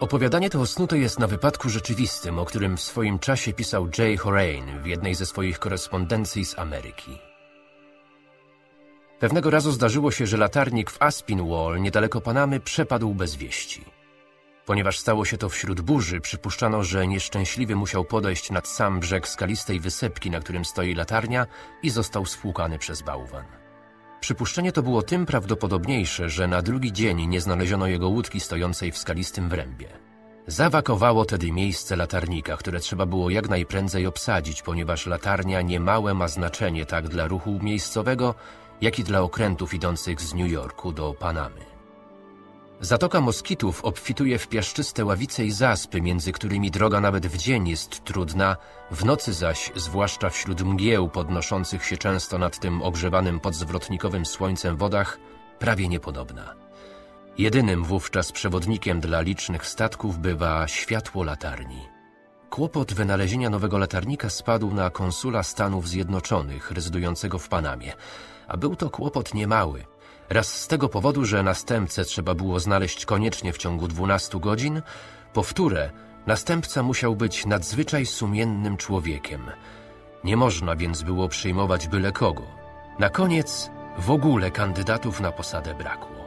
Opowiadanie to osnute jest na wypadku rzeczywistym, o którym w swoim czasie pisał Jay Horain w jednej ze swoich korespondencji z Ameryki. Pewnego razu zdarzyło się, że latarnik w Aspinwall, niedaleko Panamy, przepadł bez wieści. Ponieważ stało się to wśród burzy, przypuszczano, że nieszczęśliwy musiał podejść nad sam brzeg skalistej wysepki, na którym stoi latarnia i został spłukany przez bałwan. Przypuszczenie to było tym prawdopodobniejsze, że na drugi dzień nie znaleziono jego łódki stojącej w skalistym wrębie. Zawakowało tedy miejsce latarnika, które trzeba było jak najprędzej obsadzić, ponieważ latarnia niemałe ma znaczenie tak dla ruchu miejscowego, jak i dla okrętów idących z New Yorku do Panamy. Zatoka moskitów obfituje w piaszczyste ławice i zaspy, między którymi droga nawet w dzień jest trudna, w nocy zaś, zwłaszcza wśród mgieł podnoszących się często nad tym ogrzewanym podzwrotnikowym słońcem wodach, prawie niepodobna. Jedynym wówczas przewodnikiem dla licznych statków bywa światło latarni. Kłopot wynalezienia nowego latarnika spadł na konsula Stanów Zjednoczonych, rezydującego w Panamie, a był to kłopot niemały – Raz z tego powodu, że następcę trzeba było znaleźć koniecznie w ciągu 12 godzin, powtórę, następca musiał być nadzwyczaj sumiennym człowiekiem. Nie można więc było przyjmować byle kogo. Na koniec w ogóle kandydatów na posadę brakło.